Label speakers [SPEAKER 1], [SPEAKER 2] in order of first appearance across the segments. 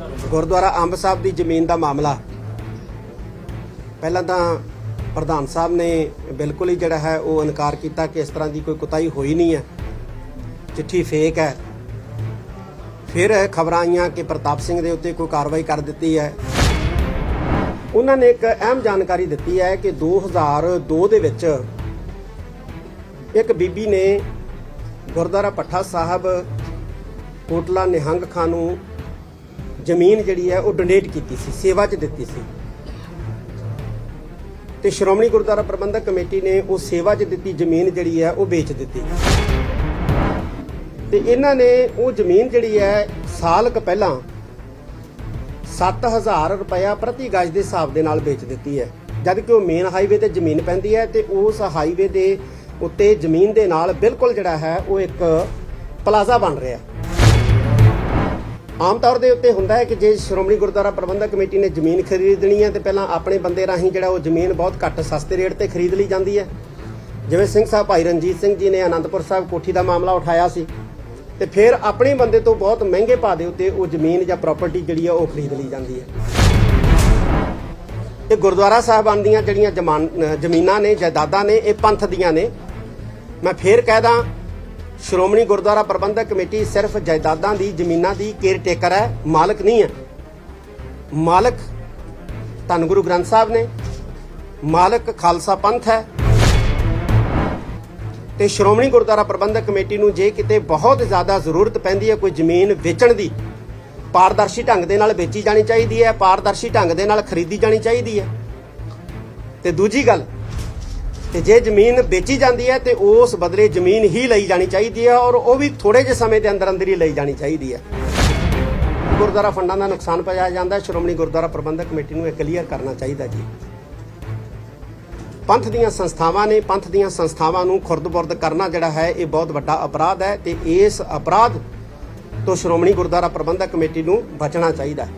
[SPEAKER 1] ਗੁਰਦੁਆਰਾ ਅੰਬ ਸਾਹਿਬ ਦੀ ਜ਼ਮੀਨ ਦਾ ਮਾਮਲਾ। ਪਹਿਲਾਂ ਤਾਂ ਪ੍ਰਧਾਨ ਸਾਹਿਬ ਨੇ ਬਿਲਕੁਲ ਹੀ ਜਿਹੜਾ ਹੈ ਉਹ ਇਨਕਾਰ ਕੀਤਾ ਕਿ ਇਸ ਤਰ੍ਹਾਂ ਦੀ ਕੋਈ ਕੁਤਾਈ ਹੋਈ ਨਹੀਂ ਹੈ। ਚਿੱਠੀ ਫੇਕ ਹੈ। ਫਿਰ ਖਬਰਾਂ ਆਈਆਂ ਕਿ ਪ੍ਰਤਾਪ ਸਿੰਘ ਦੇ ਉੱਤੇ ਕੋਈ ਕਾਰਵਾਈ ਕਰ ਦਿੱਤੀ ਹੈ। ਉਹਨਾਂ ਨੇ ਇੱਕ ਅਹਿਮ ਜਾਣਕਾਰੀ ਦਿੱਤੀ ਹੈ ਕਿ 2002 ਦੇ ਵਿੱਚ ਇੱਕ ਬੀਬੀ ਨੇ ਗੁਰਦੁਆਰਾ ਪੱਠਾ ਸਾਹਿਬ, ਕੋਟਲਾ ਨਿਹੰਗ ਖਾਨ ਨੂੰ ਜ਼ਮੀਨ ਜਿਹੜੀ ਹੈ ਉਹ ਡੋਨੇਟ ਕੀਤੀ ਸੀ, ਸੇਵਾ 'ਚ ਦਿੱਤੀ ਸੀ। ਤੇ ਸ਼੍ਰੋਮਣੀ ਗੁਰਦੁਆਰਾ ਪ੍ਰਬੰਧਕ ਕਮੇਟੀ ਨੇ ਉਹ ਸੇਵਾ 'ਚ ਦਿੱਤੀ ਜ਼ਮੀਨ ਜਿਹੜੀ ਹੈ ਉਹ ਵੇਚ ਦਿੱਤੀ। ਤੇ ਇਹਨਾਂ ਨੇ ਉਹ ਜ਼ਮੀਨ ਜਿਹੜੀ ਹੈ ਸਾਲ ਕੁ ਪਹਿਲਾਂ 7000 ਰੁਪਇਆ ਪ੍ਰਤੀ ਗਜ ਦੇ ਹਿਸਾਬ ਦੇ ਨਾਲ ਵੇਚ ਦਿੱਤੀ ਹੈ। ਜਦ ਕਿ ਉਹ ਮੇਨ ਹਾਈਵੇ ਤੇ ਜ਼ਮੀਨ ਪੈਂਦੀ ਹੈ ਤੇ ਉਸ ਹਾਈਵੇ ਦੇ ਉੱਤੇ ਜ਼ਮੀਨ ਦੇ ਨਾਲ ਬਿਲਕੁਲ ਜਿਹੜਾ ਹੈ ਉਹ ਇੱਕ ਪਲਾਜ਼ਾ ਬਣ ਰਿਹਾ ਆਮ ਤੌਰ ਦੇ ਉੱਤੇ ਹੁੰਦਾ ਹੈ ਕਿ ਜੇ ਸ਼੍ਰੋਮਣੀ ਗੁਰਦੁਆਰਾ ਪ੍ਰਬੰਧਕ ਕਮੇਟੀ ਨੇ ਜ਼ਮੀਨ ਖਰੀਦਣੀ ਹੈ ਤੇ ਪਹਿਲਾਂ ਆਪਣੇ ਬੰਦੇ ਰਾਹੀਂ ਜਿਹੜਾ ਉਹ ਜ਼ਮੀਨ ਬਹੁਤ ਘੱਟ ਸਸਤੇ ਰੇਟ ਤੇ ਖਰੀਦ ਲਈ ਜਾਂਦੀ ਹੈ। ਜਿਵੇਂ ਸਿੰਘ ਸਾਹਿਬ ਭਾਈ ਰਣਜੀਤ ਸਿੰਘ ਜੀ ਨੇ ਆਨੰਦਪੁਰ ਸਾਹਿਬ ਕੋਠੀ ਦਾ ਮਾਮਲਾ ਉਠਾਇਆ ਸੀ ਤੇ ਫਿਰ ਆਪਣੇ ਬੰਦੇ ਤੋਂ ਬਹੁਤ ਮਹਿੰਗੇ ਭਾਅ ਦੇ ਉੱਤੇ ਉਹ ਜ਼ਮੀਨ ਜਾਂ ਪ੍ਰਾਪਰਟੀ ਜਿਹੜੀ ਆ ਉਹ ਖਰੀਦ ਲਈ ਜਾਂਦੀ ਹੈ। ਇਹ ਗੁਰਦੁਆਰਾ ਸਾਹਿਬਾਨ ਦੀਆਂ ਜਿਹੜੀਆਂ ਜਮਾਨ- ਜ਼ਮੀਨਾਂ ਨੇ, ਜਾਇਦਾਦਾਂ ਨੇ, ਇਹ ਪੰਥ ਦੀਆਂ ਨੇ। ਮੈਂ ਫੇਰ ਕਹਿਦਾ ਸ਼੍ਰੋਮਣੀ ਗੁਰਦੁਆਰਾ ਪ੍ਰਬੰਧਕ ਕਮੇਟੀ ਸਿਰਫ ਜਾਇਦਾਦਾਂ ਦੀ, ਜ਼ਮੀਨਾਂ ਦੀ ਕੇਅਰ ਟੇਕਰ ਹੈ, ਮਾਲਕ ਨਹੀਂ ਹੈ। ਮਾਲਕ ਧੰਨ ਗੁਰੂ ਗ੍ਰੰਥ ਸਾਹਿਬ ਨੇ, ਮਾਲਕ ਖਾਲਸਾ ਪੰਥ ਹੈ। ਤੇ ਸ਼੍ਰੋਮਣੀ ਗੁਰਦੁਆਰਾ ਪ੍ਰਬੰਧਕ ਕਮੇਟੀ ਨੂੰ ਜੇ ਕਿਤੇ ਬਹੁਤ ਜ਼ਿਆਦਾ ਜ਼ਰੂਰਤ ਪੈਂਦੀ ਹੈ, ਕੋਈ ਜ਼ਮੀਨ ਵੇਚਣ ਦੀ, ਪਾਰਦਰਸ਼ੀ ਢੰਗ ਦੇ ਨਾਲ ਵੇਚੀ ਜਾਣੀ ਚਾਹੀਦੀ ਹੈ, ਪਾਰਦਰਸ਼ੀ ਢੰਗ ਦੇ ਨਾਲ ਖਰੀਦੀ ਜਾਣੀ ਚਾਹੀਦੀ ਹੈ। ਤੇ ਦੂਜੀ ਗੱਲ ਤੇ ਜੇ ਜ਼ਮੀਨ ਵੇਚੀ ਜਾਂਦੀ ਹੈ ਤੇ ਉਸ ਬਦਲੇ ਜ਼ਮੀਨ ਹੀ ਲਈ ਜਾਣੀ ਚਾਹੀਦੀ ਹੈ ਔਰ ਉਹ ਵੀ ਥੋੜੇ ਜਿਹੇ ਸਮੇਂ ਦੇ ਅੰਦਰ ਅੰਦਰ ਹੀ ਲਈ ਜਾਣੀ ਚਾਹੀਦੀ ਹੈ। ਗੁਰਦੁਆਰਾ ਫੰਡਾਂ ਦਾ ਨੁਕਸਾਨ ਪਹੁੰਚਾਇਆ ਜਾਂਦਾ ਹੈ। ਸ਼੍ਰੋਮਣੀ ਗੁਰਦੁਆਰਾ ਪ੍ਰਬੰਧਕ ਕਮੇਟੀ ਨੂੰ ਇਹ ਕਲੀਅਰ ਕਰਨਾ ਚਾਹੀਦਾ ਜੀ। ਪੰਥ ਦੀਆਂ ਸੰਸਥਾਵਾਂ ਨੇ, ਪੰਥ ਦੀਆਂ ਸੰਸਥਾਵਾਂ ਨੂੰ ਖੁਰਦ-ਬੁਰਦ ਕਰਨਾ ਜਿਹੜਾ ਹੈ, ਇਹ ਬਹੁਤ ਵੱਡਾ ਅਪਰਾਧ ਹੈ ਤੇ ਇਸ ਅਪਰਾਧ ਤੋਂ ਸ਼੍ਰੋਮਣੀ ਗੁਰਦੁਆਰਾ ਪ੍ਰਬੰਧਕ ਕਮੇਟੀ ਨੂੰ ਬਚਣਾ ਚਾਹੀਦਾ ਹੈ।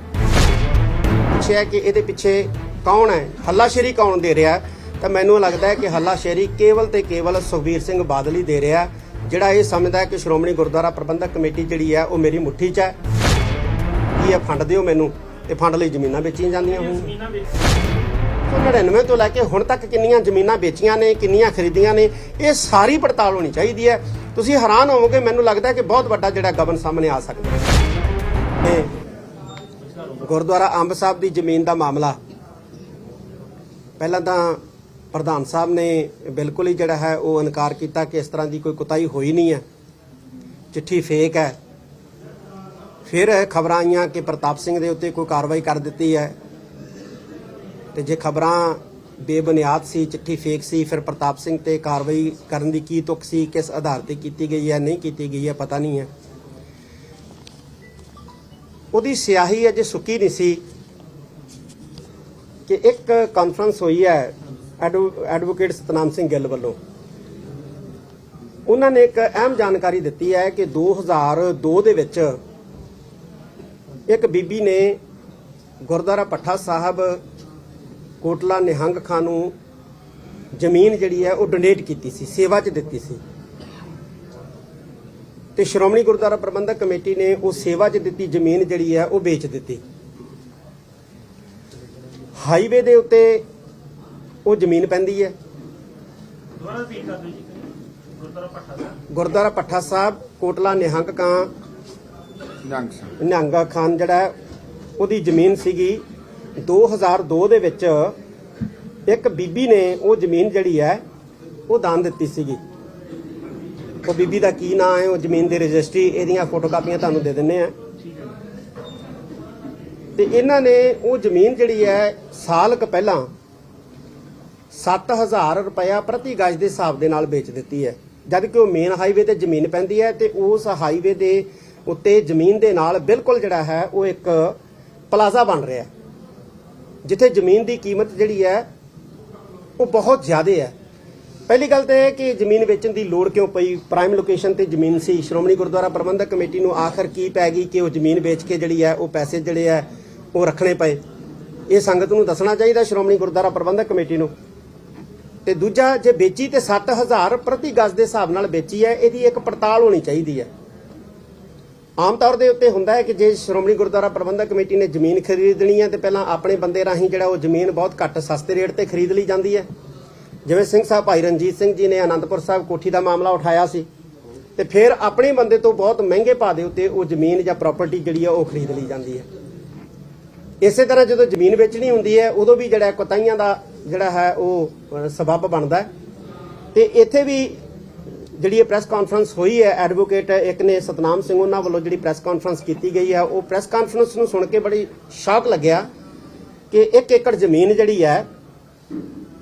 [SPEAKER 1] ਪੁੱਛਿਆ ਕਿ ਇਹਦੇ ਪਿੱਛੇ ਕੌਣ ਹੈ? ਹੱਲਾਸ਼ੇਰੀ ਕੌਣ ਦੇ ਰਿਹਾ ਹੈ? ਤਾਂ ਮੈਨੂੰ ਲੱਗਦਾ ਹੈ ਕਿ ਹੱਲਾਸ਼ੇਰੀ ਕੇਵਲ ਤੇ ਕੇਵਲ ਸੁਖਬੀਰ ਸਿੰਘ ਬਾਦਲ ਹੀ ਦੇ ਰਿਹਾ ਜਿਹੜਾ ਇਹ ਸਮਝਦਾ ਕਿ ਸ਼੍ਰੋਮਣੀ ਗੁਰਦੁਆਰਾ ਪ੍ਰਬੰਧਕ ਕਮੇਟੀ ਜਿਹੜੀ ਹੈ, ਉਹ ਮੇਰੀ ਮੁੱਠੀ 'ਚ ਹੈ। ਕੀ ਇਹ ਫੰਡ ਦਿਓ ਮੈਨੂੰ? ਤੇ ਫੰਡ ਲਈ ਜ਼ਮੀਨਾਂ ਵੇਚੀਆਂ ਜਾਂਦੀਆਂ ਹੋਣ ਸੋ 99 ਤੋਂ ਲੈ ਕੇ ਹੁਣ ਤੱਕ ਕਿੰਨੀਆਂ ਜ਼ਮੀਨਾਂ ਵੇਚੀਆਂ ਨੇ, ਕਿੰਨੀਆਂ ਖਰੀਦੀਆਂ ਨੇ, ਇਹ ਸਾਰੀ ਪੜਤਾਲ ਹੋਣੀ ਚਾਹੀਦੀ ਹੈ। ਤੁਸੀਂ ਹੈਰਾਨ ਹੋਵੋਗੇ, ਮੈਨੂੰ ਲੱਗਦਾ ਕਿ ਬਹੁਤ ਵੱਡਾ ਜਿਹੜਾ ਗਬਨ ਸਾਹਮਣੇ ਆ ਸਕਦਾ ਹੈ। ਗੁਰਦੁਆਰਾ ਅੰਬ ਸਾਹਿਬ ਦੀ ਜ਼ਮੀਨ ਦਾ ਮਾਮਲਾ। ਪਹਿਲਾਂ ਤਾਂ ਪ੍ਰਧਾਨ ਸਾਹਿਬ ਨੇ ਬਿਲਕੁਲ ਹੀ ਜਿਹੜਾ ਹੈ ਉਹ ਇਨਕਾਰ ਕੀਤਾ ਕਿ ਇਸ ਤਰ੍ਹਾਂ ਦੀ ਕੋਈ ਕੁਤਾਈ ਹੋਈ ਨਹੀਂ ਹੈ। ਚਿੱਠੀ ਫੇਕ ਹੈ। ਫਿਰ ਖਬਰਾਂ ਆਈਆਂ ਕਿ ਪ੍ਰਤਾਪ ਸਿੰਘ ਦੇ ਉੱਤੇ ਕੋਈ ਕਾਰਵਾਈ ਕਰ ਦਿੱਤੀ ਹੈ। ਤੇ ਜੇ ਖਬਰਾਂ ਬੇਬੁਨਿਆਦ ਸੀ, ਚਿੱਠੀ ਫੇਕ ਸੀ, ਫਿਰ ਪ੍ਰਤਾਪ ਸਿੰਘ ਤੇ ਕਾਰਵਾਈ ਕਰਨ ਦੀ ਕੀ ਤੁਕ ਸੀ, ਕਿਸ ਆਧਾਰ ਤੇ ਕੀਤੀ ਗਈ ਹੈ, ਨਹੀਂ ਕੀਤੀ ਗਈ ਹੈ, ਪਤਾ ਨਹੀਂ ਹੈ। ਉਹਦੀ ਸਿਆਹੀ ਅਜੇ ਸੁੱਕੀ ਨਹੀਂ ਸੀ ਕਿ ਇੱਕ ਕਾਨਫਰੰਸ ਹੋਈ ਹੈ ਐਡਵੋਕੇਟ ਸਤਨਾਮ ਸਿੰਘ ਗਿੱਲ ਵੱਲੋਂ। ਉਹਨਾਂ ਨੇ ਇੱਕ ਅਹਿਮ ਜਾਣਕਾਰੀ ਦਿੱਤੀ ਹੈ ਕਿ 2002 ਦੇ ਵਿੱਚ ਇੱਕ ਬੀਬੀ ਨੇ ਗੁਰਦੁਆਰਾ ਪੱਠਾ ਸਾਹਿਬ, ਕੋਟਲਾ ਨਿਹੰਗ ਖਾਨ ਨੂੰ ਜ਼ਮੀਨ ਜਿਹੜੀ ਹੈ ਉਹ ਡੋਨੇਟ ਕੀਤੀ ਸੀ, ਸੇਵਾ 'ਚ ਦਿੱਤੀ ਸੀ। ਤੇ ਸ਼੍ਰੋਮਣੀ ਗੁਰਦੁਆਰਾ ਪ੍ਰਬੰਧਕ ਕਮੇਟੀ ਨੇ ਉਹ ਸੇਵਾ 'ਚ ਦਿੱਤੀ, ਜ਼ਮੀਨ ਜਿਹੜੀ ਹੈ ਉਹ ਵੇਚ ਦਿੱਤੀ। ਹਾਈਵੇ ਦੇ ਉੱਤੇ ਉਹ ਜ਼ਮੀਨ ਪੈਂਦੀ ਹੈ।
[SPEAKER 2] ਦੁਬਾਰਾ ਰਿਪੀਟ ਕਰ ਦਿਓ ਜੀ ਗੁਰਦੁਆਰਾ ਪੱਠਾ ਸਾਹਿਬ।
[SPEAKER 1] ਗੁਰਦੁਆਰਾ ਪੱਠਾ ਸਾਹਿਬ ਕੋਟਲਾ ਨਿਹੰਗ ਕਾਂ। ਨਿਹੰਗਾ ਖਾਨ ਜਿਹੜਾ ਉਹਦੀ ਜ਼ਮੀਨ ਸੀਗੀ 2002 ਦੇ ਵਿੱਚ ਇੱਕ ਬੀਬੀ ਨੇ ਉਹ ਜ਼ਮੀਨ ਜਿਹੜੀ ਹੈ ਉਹ ਦਾਨ ਦਿੱਤੀ ਸੀਗੀ। ਉਹ ਬੀਬੀ ਦਾ ਕੀ ਨਾਂ ਹੈ ਉਹ ਜ਼ਮੀਨ ਦੀ ਰਜਿਸਟਰੀ ਇਹਦੀਆਂ ਫੋਟੋਕਾਪੀਆਂ ਤੁਹਾਨੂੰ ਦੇ ਦਿੰਨੇ ਆ ਤੇ ਇਹਨਾਂ ਨੇ ਉਹ ਜ਼ਮੀਨ ਜਿਹੜੀ ਹੈ ਸਾਲ ਕੁ ਪਹਿਲਾਂ 7000 ਰੁਪਇਆ ਪ੍ਰਤੀ ਗਜ ਦੇ ਹਿਸਾਬ ਦੇ ਨਾਲ ਵੇਚ ਦਿੱਤੀ ਹੈ। ਜਦ ਕਿ ਉਹ ਮੇਨ ਹਾਈਵੇ ਤੇ ਜ਼ਮੀਨ ਪੈਂਦੀ ਹੈ ਤੇ ਉਸ ਹਾਈਵੇ ਦੇ ਉੱਤੇ ਜ਼ਮੀਨ ਦੇ ਨਾਲ ਬਿਲਕੁਲ ਜਿਹੜਾ ਹੈ ਉਹ ਇੱਕ ਪਲਾਜ਼ਾ ਬਣ ਰਿਹਾ ਜਿੱਥੇ ਜ਼ਮੀਨ ਦੀ ਕੀਮਤ ਜਿਹੜੀ ਹੈ ਉਹ ਬਹੁਤ ਜ਼ਿਆਦਾ ਹੈ। ਪਹਿਲੀ ਗੱਲ ਤਾਂ ਇਹ ਕਿ ਜ਼ਮੀਨ ਵੇਚਣ ਦੀ ਲੋੜ ਕਿਉਂ ਪਈ? ਪ੍ਰਾਈਮ ਲੋਕੇਸ਼ਨ ਤੇ ਜ਼ਮੀਨ ਸੀ। ਸ਼੍ਰੋਮਣੀ ਗੁਰਦੁਆਰਾ ਪ੍ਰਬੰਧਕ ਕਮੇਟੀ ਨੂੰ ਆਖਰ ਕੀ ਪੈ ਗਈ ਕਿ ਉਹ ਜ਼ਮੀਨ ਵੇਚ ਕੇ ਜਿਹੜੀ ਹੈ ਉਹ ਪੈਸੇ ਜਿਹੜੇ ਹੈ ਉਹ ਰੱਖਣੇ ਪਏ? ਇਹ ਸੰਗਤ ਨੂੰ ਦੱਸਣਾ ਚਾਹੀਦਾ ਸ਼੍ਰੋਮਣੀ ਗੁਰਦੁਆਰਾ ਪ੍ਰਬੰਧਕ ਕਮੇਟੀ ਨੂੰ। ਤੇ ਦੂਜਾ, ਜੇ ਵੇਚੀ ਤੇ 7000 ਪ੍ਰਤੀ ਗਜ਼ ਦੇ ਹਿਸਾਬ ਨਾਲ ਵੇਚੀ ਹੈ, ਇਹਦੀ ਇੱਕ ਪੜਤਾਲ ਹੋਣੀ ਚਾਹੀਦੀ ਹੈ। ਆਮ ਤੌਰ ਦੇ ਉੱਤੇ ਹੁੰਦਾ ਹੈ ਕਿ ਜੇ ਸ਼੍ਰੋਮਣੀ ਗੁਰਦੁਆਰਾ ਪ੍ਰਬੰਧਕ ਕਮੇਟੀ ਨੇ ਜ਼ਮੀਨ ਖਰੀਦਣੀ ਹੈ, ਤੇ ਪਹਿਲਾਂ ਆਪਣੇ ਬੰਦੇ ਰਾਹੀਂ ਜਿਹੜਾ ਉਹ ਜ਼ਮੀਨ ਬਹੁਤ ਘੱਟ ਸਸਤੇ ਰੇਟ ਤੇ ਖਰੀਦ ਲਈ ਜਾਂਦੀ ਹੈ। ਜਿਵੇਂ ਸਿੰਘ ਸਾਹਿਬ ਭਾਈ ਰਣਜੀਤ ਸਿੰਘ ਜੀ ਨੇ ਆਨੰਦਪੁਰ ਸਾਹਿਬ ਕੋਠੀ ਦਾ ਮਾਮਲਾ ਉਠਾਇਆ ਸੀ, ਤੇ ਫਿਰ ਆਪਣੇ ਬੰਦੇ ਤੋਂ ਬਹੁਤ ਮਹਿੰਗੇ ਭਾਅ ਦੇ ਉੱਤੇ ਉਹ ਜ਼ਮੀਨ ਜਾਂ ਪ੍ਰਾਪਰਟੀ ਜਿਹੜੀ ਹੈ ਉਹ ਖਰੀਦ ਲਈ ਜਾਂਦੀ ਹੈ। ਇਸੇ ਤਰ੍ਹਾਂ ਜਦੋਂ ਜ਼ਮੀਨ ਵੇਚਣੀ ਹੁੰਦੀ ਹੈ, ਉਦੋਂ ਵੀ ਜਿਹੜਾ ਕੁਤਾਈਆਂ ਦਾ ਜਿਹੜਾ ਹੈ ਉਹ ਅ, ਸਬੱਬ ਬਣਦਾ ਹੈ। ਤੇ ਇੱਥੇ ਵੀ ਜਿਹੜੀ ਇਹ ਪ੍ਰੈਸ ਕਾਨਫਰੰਸ ਹੋਈ ਹੈ ਐਡਵੋਕੇਟ ਇੱਕ ਨੇ ਸਤਨਾਮ ਸਿੰਘ ਉਹਨਾਂ ਵੱਲੋਂ ਜਿਹੜੀ ਪ੍ਰੈਸ ਕਾਨਫਰੰਸ ਕੀਤੀ ਗਈ ਹੈ ਉਹ ਪ੍ਰੈਸ ਕਾਨਫਰੰਸ ਨੂੰ ਸੁਣ ਕੇ ਬੜੀ ਸ਼ੌਕ ਲੱਗਿਆ ਕਿ 1 ਏਕੜ ਜ਼ਮੀਨ ਜਿਹੜੀ ਹੈ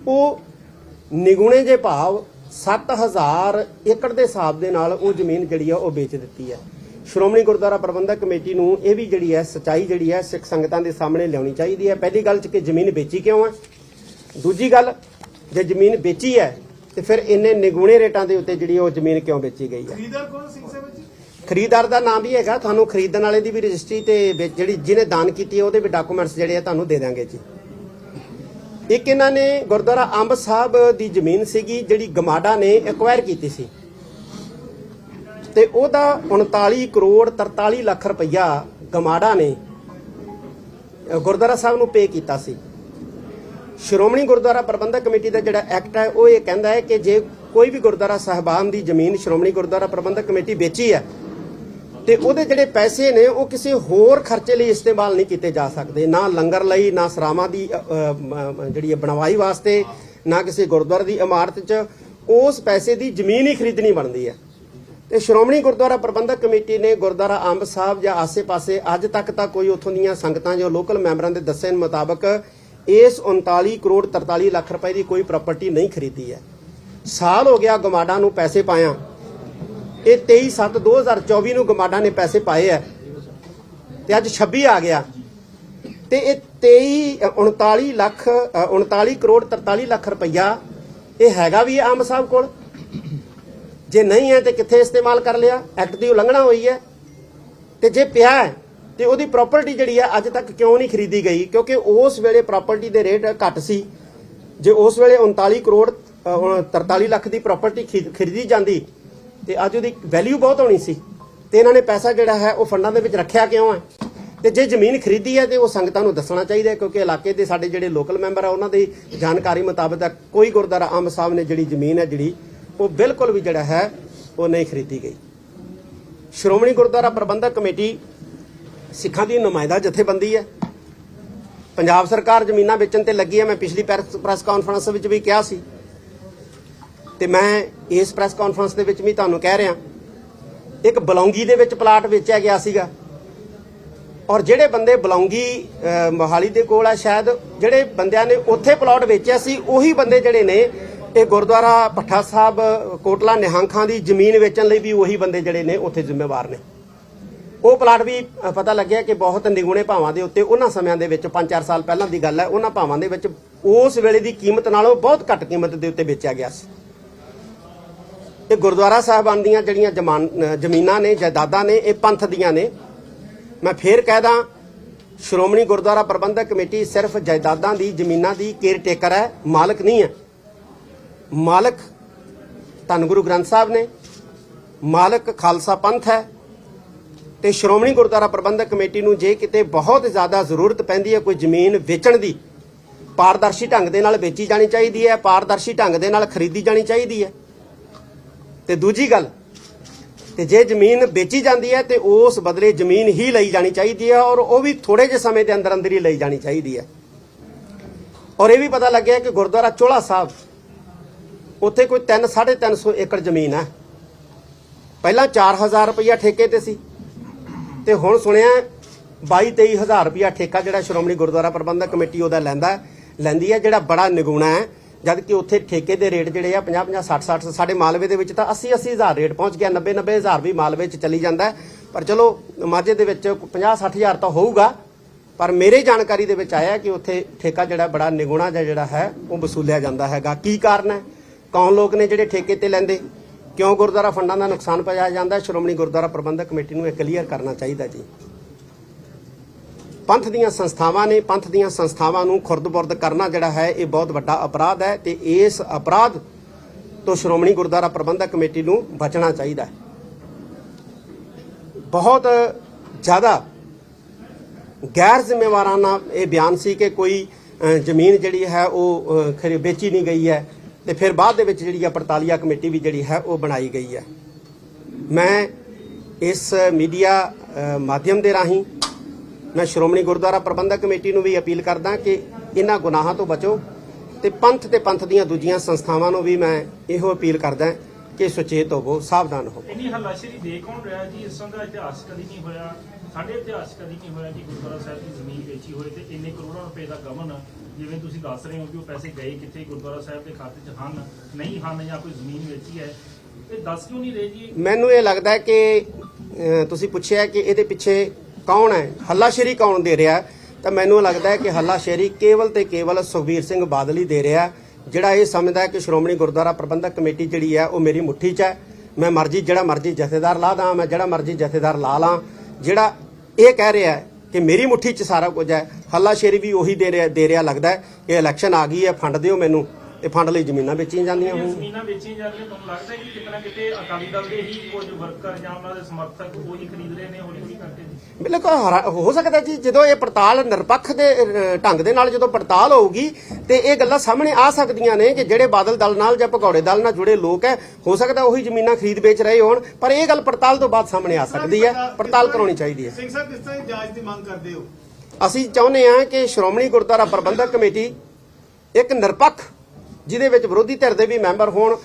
[SPEAKER 1] ਉਹ ਨਿਗੁਣੇ ਜੇ ਭਾਵ 7000 ਏਕੜ ਦੇ ਹਿਸਾਬ ਦੇ ਨਾਲ ਉਹ ਜ਼ਮੀਨ ਜਿਹੜੀ ਆ ਉਹ ਵੇਚ ਦਿੱਤੀ ਹੈ। ਸ਼੍ਰੋਮਣੀ ਗੁਰਦੁਆਰਾ ਪ੍ਰਬੰਧਕ ਕਮੇਟੀ ਨੂੰ ਇਹ ਵੀ ਜਿਹੜੀ ਹੈ ਸਚਾਈ ਜਿਹੜੀ ਹੈ ਸਿੱਖ ਸੰਗਤਾਂ ਦੇ ਸਾਹਮਣੇ ਲਿਆਉਣੀ ਚਾਹੀਦੀ ਹੈ। ਪਹਿਲੀ ਗੱਲ ਚ ਕਿ ਜ਼ਮੀਨ ਵੇਚੀ ਕਿਉਂ ਹੈ? ਦੂਜੀ ਗੱਲ ਜੇ ਜ਼ਮੀਨ ਵੇਚੀ ਹੈ ਤੇ ਫਿਰ ਇੰਨੇ ਨਿਗੁਣੇ ਰੇਟਾਂ ਦੇ ਉੱਤੇ ਜਿਹੜੀ ਉਹ ਜ਼ਮੀਨ ਕਿਉਂ ਵੇਚੀ ਗਈ ਹੈ?
[SPEAKER 2] ਖਰੀਦਦਾਰ ਕੌਣ ਸਿੰਘ ਸਾਹਿਬ ਜੀ
[SPEAKER 1] ਖਰੀਦਦਾਰ ਦਾ ਨਾਮ ਵੀ ਹੈਗਾ ਤੁਹਾਨੂੰ ਖਰੀਦਣ ਵਾਲੇ ਦੀ ਵੀ ਰਜਿਸਟਰੀ ਤੇ ਵਿੱਚ ਜਿਹੜੀ ਜਿਹਨੇ ਦਾਨ ਕੀਤੀ ਹੈ ਉਹਦੇ ਵੀ ਡਾਕੂਮੈਂਟਸ ਜਿਹੜੇ ਆ ਤੁਹਾਨੂੰ ਦੇ ਦਾਂਗੇ ਜੀ। ਇੱਕ ਇਹਨਾਂ ਨੇ ਗੁਰਦੁਆਰਾ ਅੰਬ ਸਾਹਿਬ ਦੀ ਜ਼ਮੀਨ ਸੀਗੀ ਜਿਹੜੀ ਗਮਾਡਾ ਨੇ ਐਕਵਾਇਰ ਕੀਤੀ ਸੀ। ਤੇ ਉਹਦਾ 39 ਕਰੋੜ 43 ਲੱਖ ਰੁਪਈਆ ਗਮਾਡਾ ਨੇ ਗੁਰਦੁਆਰਾ ਸਾਹਿਬ ਨੂੰ ਪੇ ਕੀਤਾ ਸੀ। ਸ਼੍ਰੋਮਣੀ ਗੁਰਦੁਆਰਾ ਪ੍ਰਬੰਧਕ ਕਮੇਟੀ ਦਾ ਜਿਹੜਾ ਐਕਟ ਹੈ, ਉਹ ਇਹ ਕਹਿੰਦਾ ਹੈ ਕਿ ਜੇ ਕੋਈ ਵੀ ਗੁਰਦੁਆਰਾ ਸਾਹਿਬਾਨ ਦੀ ਜ਼ਮੀਨ ਸ਼੍ਰੋਮਣੀ ਗੁਰਦੁਆਰਾ ਪ੍ਰਬੰਧਕ ਕਮੇਟੀ ਵੇਚੀ ਹੈ, ਤੇ ਉਹਦੇ ਜਿਹੜੇ ਪੈਸੇ ਨੇ, ਉਹ ਕਿਸੇ ਹੋਰ ਖਰਚੇ ਲਈ ਇਸਤੇਮਾਲ ਨਹੀਂ ਕੀਤੇ ਜਾ ਸਕਦੇ। ਨਾ ਲੰਗਰ ਲਈ, ਨਾ ਸਰਾਵਾਂ ਦੀ ਜਿਹੜੀ ਬਣਵਾਈ ਵਾਸਤੇ, ਨਾ ਕਿਸੇ ਗੁਰਦੁਆਰੇ ਦੀ ਇਮਾਰਤ 'ਚ, ਉਸ ਪੈਸੇ ਦੀ ਜ਼ਮੀਨ ਹੀ ਖਰੀਦਣੀ ਬਣਦੀ ਹੈ। ਤੇ ਸ਼੍ਰੋਮਣੀ ਗੁਰਦੁਆਰਾ ਪ੍ਰਬੰਧਕ ਕਮੇਟੀ ਨੇ ਗੁਰਦੁਆਰਾ ਅੰਬ ਸਾਹਿਬ ਜਾਂ ਆਸੇ-ਪਾਸੇ ਅੱਜ ਤੱਕ ਤਾਂ ਕੋਈ ਉੱਥੋਂ ਦੀਆਂ ਸੰਗਤਾਂ ਜੋ ਲੋਕਲ ਮੈਂਬਰਾਂ ਦੇ ਦੱਸਣ ਮੁਤਾਬਕ ਇਸ 39 ਕਰੋੜ 43 ਲੱਖ ਰੁਪਏ ਦੀ ਕੋਈ ਪ੍ਰਾਪਰਟੀ ਨਹੀਂ ਖਰੀਦੀ ਹੈ। ਸਾਲ ਹੋ ਗਿਆ ਗਮਾਡਾ ਨੂੰ ਪੈਸੇ ਪਾਇਆ। ਇਹ 23 7 2024 ਨੂੰ ਗਮਾਡਾ ਨੇ ਪੈਸੇ ਪਾਏ ਆ ਤੇ ਅੱਜ 26 ਆ ਗਿਆ। ਤੇ ਇਹ 23 ਅ, 39 ਲੱਖ ਅ, 39 ਕਰੋੜ 43 ਲੱਖ ਰੁਪਈਆ ਇਹ ਹੈਗਾ ਵੀ ਆਮ ਸਾਹਿਬ ਕੋਲ। ਜੇ ਨਹੀਂ ਹੈ ਤੇ ਕਿੱਥੇ ਇਸਤੇਮਾਲ ਕਰ ਲਿਆ? ਐਕਟ ਦੀ ਉਲੰਘਣਾ ਹੋਈ ਹੈ। ਤੇ ਜੇ ਪਿਆ ਹੈ ਤੇ ਉਹਦੀ ਪ੍ਰਾਪਰਟੀ ਜਿਹੜੀ ਹੈ ਅੱਜ ਤੱਕ ਕਿਉਂ ਨਹੀਂ ਖਰੀਦੀ ਗਈ? ਕਿਉਂਕਿ ਉਸ ਵੇਲੇ ਪ੍ਰਾਪਰਟੀ ਦੇ ਰੇਟ ਘੱਟ ਸੀ। ਜੇ ਉਸ ਵੇਲੇ 39 ਕਰੋੜ ਅ, 43 ਲੱਖ ਦੀ ਪ੍ਰਾਪਰਟੀ ਖਰੀਦੀ ਜਾਂਦੀ ਤੇ ਅੱਜ ਉਹਦੀ ਵੈਲਿਊ ਬਹੁਤ ਹੋਣੀ ਸੀ। ਤੇ ਇਹਨਾਂ ਨੇ ਪੈਸਾ ਜਿਹੜਾ ਹੈ ਉਹ ਫੰਡਾਂ ਦੇ ਵਿੱਚ ਰੱਖਿਆ ਕਿਉਂ ਹੈ? ਤੇ ਜੇ ਜ਼ਮੀਨ ਖਰੀਦੀ ਹੈ ਤੇ ਉਹ ਸੰਗਤਾਂ ਨੂੰ ਦੱਸਣਾ ਚਾਹੀਦਾ ਕਿਉਂਕਿ ਇਲਾਕੇ ਦੇ ਸਾਡੇ ਜਿਹੜੇ ਲੋਕਲ ਮੈਂਬਰ ਆ ਉਹਨਾਂ ਦੀ ਜਾਣਕਾਰੀ ਮੁਤਾਬਕ ਕੋਈ ਗੁਰਦੁਆਰਾ ਅੰਬ ਸਾਹਿਬ ਨੇ ਜਿਹੜੀ ਜ਼ਮੀਨ ਹੈ ਜਿਹੜੀ ਉਹ ਬਿਲਕੁਲ ਵੀ ਜਿਹੜਾ ਹੈ ਉਹ ਨਹੀਂ ਖਰੀਦੀ ਗਈ। ਸ਼੍ਰੋਮਣੀ ਗੁਰਦੁਆਰਾ ਪ੍ਰਬੰਧਕ ਕਮੇਟੀ ਸਿੱਖਾਂ ਦੀ ਨੁਮਾਇੰਦਾ ਜਥੇਬੰਦੀ ਹੈ। ਪੰਜਾਬ ਸਰਕਾਰ ਜ਼ਮੀਨਾਂ ਵੇਚਣ ਤੇ ਲੱਗੀ ਹੈ। ਮੈਂ ਪਿਛਲੀ ਪ੍ਰੈਸ ਪ੍ਰੈਸ ਕਾਨਫਰੰਸ ਵਿੱਚ ਵੀ ਕਿਹਾ ਸੀ। ਤੇ ਮੈਂ ਇਸ ਪ੍ਰੈਸ ਕਾਨਫਰੰਸ ਦੇ ਵਿੱਚ ਵੀ ਤੁਹਾਨੂੰ ਕਹਿ ਰਿਹਾ। ਇੱਕ ਬਲੌਂਗੀ ਦੇ ਵਿੱਚ ਪਲਾਟ ਵੇਚਿਆ ਗਿਆ ਸੀਗਾ। ਔਰ ਜਿਹੜੇ ਬੰਦੇ ਬਲੌਂਗੀ ਮੋਹਾਲੀ ਦੇ ਕੋਲ ਆ ਸ਼ਾਇਦ, ਜਿਹੜੇ ਬੰਦਿਆਂ ਨੇ ਉੱਥੇ ਪਲਾਟ ਵੇਚਿਆ ਸੀ, ਉਹੀ ਬੰਦੇ ਜਿਹੜੇ ਨੇ, ਇਹ ਗੁਰਦੁਆਰਾ ਭੱਠਾ ਸਾਹਿਬ, ਕੋਟਲਾ ਨਿਹੰਖਾਂ ਦੀ ਜ਼ਮੀਨ ਵੇਚਣ ਲਈ ਵੀ ਉਹੀ ਬੰਦੇ ਜਿਹੜੇ ਨੇ, ਉੱਥੇ ਜ਼ਿੰਮੇਵਾਰ ਨੇ। ਉਹ ਪਲਾਟ ਵੀ ਪਤਾ ਲੱਗਿਆ ਕਿ ਬਹੁਤ ਨਿਗੁਣੇ ਭਾਵਾਂ ਦੇ ਉੱਤੇ ਉਹਨਾਂ ਸਮਿਆਂ ਦੇ ਵਿੱਚ 5-4 ਸਾਲ ਪਹਿਲਾਂ ਦੀ ਗੱਲ ਹੈ, ਉਹਨਾਂ ਭਾਵਾਂ ਦੇ ਵਿੱਚ ਉਸ ਵੇਲੇ ਦੀ ਕੀਮਤ ਨਾਲੋਂ ਬਹੁਤ ਘੱਟ ਕੀਮਤ ਦੇ ਉੱਤੇ ਵੇਚਿਆ ਗਿਆ ਸੀ। ਇਹ ਗੁਰਦੁਆਰਾ ਸਾਹਿਬਾਨ ਦੀਆਂ ਜਿਹੜੀਆਂ ਜਮਾਨ- ਜ਼ਮੀਨਾਂ ਨੇ ਜਾਇਦਾਦਾਂ ਨੇ, ਇਹ ਪੰਥ ਦੀਆਂ ਨੇ। ਮੈਂ ਫੇਰ ਕਹਿਦਾ ਸ਼੍ਰੋਮਣੀ ਗੁਰਦੁਆਰਾ ਪ੍ਰਬੰਧਕ ਕਮੇਟੀ ਸਿਰਫ ਜਾਇਦਾਦਾਂ ਦੀ, ਜ਼ਮੀਨਾਂ ਦੀ ਕੇਅਰ ਟੇਕਰ ਹੈ, ਮਾਲਕ ਨਹੀਂ ਹੈ। ਮਾਲਕ ਧੰਨ ਗੁਰੂ ਗ੍ਰੰਥ ਸਾਹਿਬ ਨੇ, ਮਾਲਕ ਖਾਲਸਾ ਪੰਥ ਹੈ ਤੇ ਸ਼੍ਰੋਮਣੀ ਗੁਰਦੁਆਰਾ ਪ੍ਰਬੰਧਕ ਕਮੇਟੀ ਨੂੰ ਜੇ ਕਿਤੇ ਬਹੁਤ ਜ਼ਿਆਦਾ ਜ਼ਰੂਰਤ ਪੈਂਦੀ ਹੈ, ਕੋਈ ਜ਼ਮੀਨ ਵੇਚਣ ਦੀ, ਪਾਰਦਰਸ਼ੀ ਢੰਗ ਦੇ ਨਾਲ ਵੇਚੀ ਜਾਣੀ ਚਾਹੀਦੀ ਹੈ, ਪਾਰਦਰਸ਼ੀ ਢੰਗ ਦੇ ਨਾਲ ਖਰੀਦੀ ਜਾਣੀ ਚਾਹੀਦੀ ਹੈ। ਤੇ ਦੂਜੀ ਗੱਲ, ਤੇ ਜੇ ਜ਼ਮੀਨ ਵੇਚੀ ਜਾਂਦੀ ਹੈ, ਤੇ ਉਸ ਬਦਲੇ ਜ਼ਮੀਨ ਹੀ ਲਈ ਜਾਣੀ ਚਾਹੀਦੀ ਹੈ ਔਰ ਉਹ ਵੀ ਥੋੜੇ ਜਿਹੇ ਸਮੇਂ ਦੇ ਅੰਦਰ ਅੰਦਰ ਹੀ ਲਈ ਜਾਣੀ ਚਾਹੀਦੀ ਹੈ। ਔਰ ਇਹ ਵੀ ਪਤਾ ਲੱਗਿਆ ਕਿ ਗੁਰਦੁਆਰਾ ਚੋਲਾ ਸਾਹਿਬ, ਉੱਥੇ ਕੋਈ 3 350 ਏਕੜ ਜ਼ਮੀਨ ਹੈ। ਪਹਿਲਾਂ 4000 ਰੁਪਇਆ ਠੇਕੇ ਤੇ ਸੀ। ਤੇ ਹੁਣ ਸੁਣਿਆ 22 23000 ਰੁਪਇਆ ਠੇਕਾ ਜਿਹੜਾ ਸ਼੍ਰੋਮਣੀ ਗੁਰਦੁਆਰਾ ਪ੍ਰਬੰਧਕ ਕਮੇਟੀ ਉਹਦਾ ਲੈਂਦਾ ਲੈਂਦੀ ਹੈ, ਜਿਹੜਾ ਬੜਾ ਨਿਗੂਣਾ ਹੈ। ਜਦ ਕਿ ਉੱਥੇ ਠੇਕੇ ਦੇ ਰੇਟ ਜਿਹੜੇ ਆ 50 50 60 60 ਸਾਡੇ ਮਾਲਵੇ ਦੇ ਵਿੱਚ ਤਾਂ 80 80 ਹਜ਼ਾਰ ਰੇਟ ਪਹੁੰਚ ਗਿਆ। 90 90 ਹਜ਼ਾਰ ਵੀ ਮਾਲਵੇ 'ਚ ਚਲੀ ਜਾਂਦਾ ਪਰ ਚਲੋ, ਮਾਝੇ ਦੇ ਵਿੱਚ 50 60 ਹਜ਼ਾਰ ਤਾਂ ਹੋਊਗਾ। ਪਰ ਮੇਰੇ ਜਾਣਕਾਰੀ ਦੇ ਵਿੱਚ ਆਇਆ ਕਿ ਉੱਥੇ ਠੇਕਾ ਜਿਹੜਾ ਬੜਾ ਨਿਗੁਣਾ ਜਿਹਾ ਜਿਹੜਾ ਹੈ, ਉਹ ਵਸੂਲਿਆ ਜਾਂਦਾ ਹੈਗਾ। ਕੀ ਕਾਰਨ ਹੈ? ਕੌਣ ਲੋਕ ਨੇ ਜਿਹੜੇ ਠੇਕੇ ਤੇ ਲੈਂਦੇ? ਕਿਉਂ ਗੁਰਦੁਆਰਾ ਫੰਡਾਂ ਦਾ ਨੁਕਸਾਨ ਪਹੁੰਚਾਇਆ ਜਾਂਦਾ? ਹੈ? ਸ਼੍ਰੋਮਣੀ ਗੁਰਦੁਆਰਾ ਪ੍ਰਬੰਧਕ ਕਮੇਟੀ ਨੂੰ ਇਹ ਕਲੀਅਰ ਕਰਨਾ ਚਾਹੀਦਾ ਜੀ। ਪੰਥ ਦੀਆਂ ਸੰਸਥਾਵਾਂ ਨੇ ਪੰਥ ਦੀਆਂ ਸੰਸਥਾਵਾਂ ਨੂੰ ਖੁਰਦ-ਬੁਰਦ ਕਰਨਾ ਜਿਹੜਾ ਹੈ ਇਹ ਬਹੁਤ ਵੱਡਾ ਅਪਰਾਧ ਹੈ ਤੇ ਇਸ ਅਪਰਾਧ ਤੋਂ ਸ਼੍ਰੋਮਣੀ ਗੁਰਦੁਆਰਾ ਪ੍ਰਬੰਧਕ ਕਮੇਟੀ ਨੂੰ ਬਚਣਾ ਚਾਹੀਦਾ ਹੈ। ਬਹੁਤ ਜ਼ਿਆਦਾ ਗੈਰ ਜ਼ਿੰਮੇਵਾਰਾਨਾ ਇਹ ਬਿਆਨ ਸੀ ਕਿ ਕੋਈ ਜ਼ਮੀਨ ਜਿਹੜੀ ਹੈ ਉਹ ਅ, ਵੇਚੀ ਨਹੀਂ ਗਈ ਹੈ। ਤੇ ਫਿਰ ਬਾਅਦ ਦੇ ਵਿੱਚ ਜਿਹੜੀ ਆ ਪੜਤਾਲੀਆ ਕਮੇਟੀ ਵੀ ਜਿਹੜੀ ਹੈ ਉਹ ਬਣਾਈ ਗਈ ਹੈ। ਮੈਂ ਇਸ ਮੀਡੀਆ ਮਾਧਿਅਮ ਦੇ ਰਾਹੀਂ ਮੈਂ ਸ਼੍ਰੋਮਣੀ ਗੁਰਦੁਆਰਾ ਪ੍ਰਬੰਧਕ ਕਮੇਟੀ ਨੂੰ ਵੀ ਅਪੀਲ ਕਰਦਾ ਕਿ ਇਹਨਾਂ ਗੁਨਾਹਾਂ ਤੋਂ ਬਚੋ ਤੇ ਪੰਥ ਤੇ ਪੰਥ ਦੀਆਂ ਦੂਜੀਆਂ ਸੰਸਥਾਵਾਂ ਨੂੰ ਵੀ ਮੈਂ ਇਹੋ ਅਪੀਲ ਕਰਦਾ ਕਿ ਸੁਚੇਤ ਹੋਵੋ, ਸਾਵਧਾਨ ਹੋਵੋ।
[SPEAKER 2] ਇੰਨੀ ਹੱਲਾਸ਼ੇਰੀ ਦੇ ਕੌਣ ਰਿਹਾ ਜੀ? ਇਸ ਦਾ ਇਤਿਹਾਸ ਕਦੀ ਨਹੀਂ ਹੋਇਆ। ਸਾਡੇ ਇਤਿਹਾਸ ਕਦੀ ਨਹੀਂ ਹੋਇਆ ਕਿ ਗੁਰਦੁਆਰਾ ਸਾਹਿਬ ਦੀ ਜ਼ਮੀਨ ਵੇਚੀ ਹੋਏ ਤੇ ਇੰਨੇ ਕਰੋੜਾਂ ਰੁਪਏ ਦਾ ਗਮਨ ਜਿਵੇਂ ਤੁਸੀਂ ਦੱਸ ਰਹੇ ਹੋ ਕਿ ਉਹ ਪੈਸੇ ਗਏ ਕਿੱਥੇ, ਗੁਰਦੁਆਰਾ ਸਾਹਿਬ ਦੇ ਖਾਤੇ 'ਚ ਹਨ, ਨਹੀਂ ਹਨ ਜਾਂ ਕੋਈ ਜ਼ਮੀਨ ਵੇਚੀ ਹੈ, ਇਹ ਦੱਸ ਕਿਉਂ ਨਹੀਂ ਰਹੇ ਜੀ?
[SPEAKER 1] ਮੈਨੂੰ ਇਹ ਲੱਗਦਾ ਹੈ ਕਿ ਤੁਸੀਂ ਪੁੱਛਿਆ ਕਿ ਇਹਦੇ ਪਿੱਛੇ ਕੌਣ ਹੈ? ਹੱਲਾਸ਼ੇਰੀ ਕੌਣ ਦੇ ਰਿਹਾ? ਤਾਂ ਮੈਨੂੰ ਲੱਗਦਾ ਹੈ ਕਿ ਹੱਲਾਸ਼ੇਰੀ ਕੇਵਲ ਤੇ ਕੇਵਲ ਸੁਖਬੀਰ ਸਿੰਘ ਬਾਦਲ ਹੀ ਦੇ ਰਿਹਾ, ਜਿਹੜਾ ਇਹ ਸਮਝਦਾ ਹੈ ਕਿ ਸ਼੍ਰੋਮਣੀ ਗੁਰਦੁਆਰਾ ਪ੍ਰਬੰਧਕ ਕਮੇਟੀ ਜਿਹੜੀ ਹੈ, ਉਹ ਮੇਰੀ ਮੁੱਠੀ 'ਚ ਹੈ। ਮੈਂ ਮਰਜ਼ੀ, ਜਿਹੜਾ ਮਰਜ਼ੀ ਜਥੇਦਾਰ ਲਾ ਦਾਂ, ਮੈਂ ਜਿਹੜਾ ਮਰਜ਼ੀ ਜਥੇਦਾਰ ਲਾ ਲਾਂ। ਜਿਹੜਾ ਇਹ ਕਹਿ ਰਿਹਾ ਹੈ ਕਿ ਮੇਰੀ ਮੁੱਠੀ 'ਚ ਸਾਰਾ ਕੁਝ ਹੈ। ਹੱਲਾਸ਼ੇਰੀ ਵੀ ਉਹੀ ਦੇ ਰਿਹਾ ਦੇ ਰਿਹਾ ਲੱਗਦਾ ਹੈ ਕਿ ਇਲੈਕਸ਼ਨ ਆ ਗਈ ਹੈ, ਫੰਡ ਦਿਓ ਮੈਨੂੰ। ਤੇ ਫੰਡ ਲਈ ਜ਼ਮੀਨਾਂ ਵੇਚੀਆਂ ਜਾਂਦੀਆਂ
[SPEAKER 2] ਇਹ
[SPEAKER 1] ਹੋਣ
[SPEAKER 2] ਜ਼ਮੀਨਾਂ ਵੇਚੀਆਂ ਜਾ ਰਹੀਆਂ ਤੁਹਾਨੂੰ ਲੱਗਦਾ ਹੈ ਕਿ ਕਿਤੇ ਨਾ ਕਿਤੇ ਅਕਾਲੀ ਦਲ ਦੇ ਹੀ ਕੁਝ ਵਰਕਰ ਜਾਂ ਉਹਨਾਂ ਦੇ ਸਮਰਥਕ ਉਹ ਹੀ ਖਰੀਦ ਰਹੇ ਨੇ ਹੌਲੀ ਹੌਲੀ ਕਰਕੇ ਜੀ
[SPEAKER 1] ਬਿਲਕੁਲ ਹਰਾ- ਹੋ ਸਕਦਾ ਜੀ ਜਦੋਂ ਇਹ ਪੜਤਾਲ ਨਿਰਪੱਖ ਦੇ ਢੰਗ ਦੇ ਨਾਲ ਜਦੋਂ ਪੜਤਾਲ ਹੋਊਗੀ ਤੇ ਇਹ ਗੱਲਾਂ ਸਾਹਮਣੇ ਆ ਸਕਦੀਆਂ ਨੇ ਕਿ ਜਿਹੜੇ ਬਾਦਲ ਦਲ ਨਾਲ ਜਾਂ ਭਗੌੜੇ ਦਲ ਨਾਲ ਜੁੜੇ ਲੋਕ ਹੈ ਹੋ ਸਕਦਾ ਉਹੀ ਜ਼ਮੀਨਾਂ ਖਰੀਦ ਵੇਚ ਰਹੇ ਹੋਣ ਪਰ ਇਹ ਗੱਲ ਪੜਤਾਲ ਤੋਂ ਬਾਅਦ ਸਾਹਮਣੇ ਆ ਸਕਦੀ ਹੈ ਪੜਤਾਲ ਕਰਾਉਣੀ ਚਾਹੀਦੀ ਹੈ।
[SPEAKER 3] ਸਿੰਘ ਸਾਹਿਬ ਕਿਸ ਤਰ੍ਹਾਂ ਦੀ ਜਾਂਚ ਦੀ ਮੰਗ ਕਰਦੇ ਹੋ?
[SPEAKER 1] ਅਸੀਂ ਚਾਹੁੰਦੇ ਹਾਂ ਕਿ ਸ਼੍ਰੋਮਣੀ ਗੁਰਦੁਆਰਾ ਪ੍ਰਬੰਧਕ ਕਮੇਟੀ ਇੱਕ ਨਿਰਪੱਖ ਜਿਹਦੇ ਵਿੱਚ ਵਿਰੋਧੀ ਧਿਰ ਦੇ ਵੀ ਮੈਂਬਰ ਹੋਣ,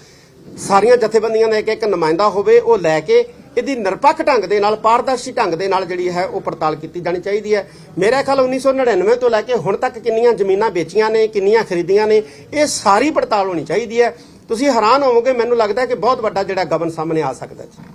[SPEAKER 1] ਸਾਰੀਆਂ ਜਥੇਬੰਦੀਆਂ ਦਾ ਇੱਕ ਇੱਕ ਨੁਮਾਇੰਦਾ ਹੋਵੇ, ਉਹ ਲੈ ਕੇ ਇਹਦੀ ਨਿਰਪੱਖ ਢੰਗ ਦੇ ਨਾਲ, ਪਾਰਦਰਸ਼ੀ ਢੰਗ ਦੇ ਨਾਲ ਜਿਹੜੀ ਹੈ ਉਹ ਪੜਤਾਲ ਕੀਤੀ ਜਾਣੀ ਚਾਹੀਦੀ ਹੈ। ਮੇਰਾ ਖਿਆਲ 1999 ਤੋਂ ਲੈ ਕੇ ਹੁਣ ਤੱਕ ਕਿੰਨੀਆਂ ਜ਼ਮੀਨਾਂ ਵੇਚੀਆਂ ਨੇ, ਕਿੰਨੀਆਂ ਖਰੀਦੀਆਂ ਨੇ, ਇਹ ਸਾਰੀ ਪੜਤਾਲ ਹੋਣੀ ਚਾਹੀਦੀ ਹੈ। ਤੁਸੀਂ ਹੈਰਾਨ ਹੋਵੋਗੇ, ਮੈਨੂੰ ਲੱਗਦਾ ਕਿ ਬਹੁਤ ਵੱਡਾ ਜਿਹੜਾ ਗਬਨ ਸਾਹਮਣੇ ਆ ਸਕਦਾ ਹੈ।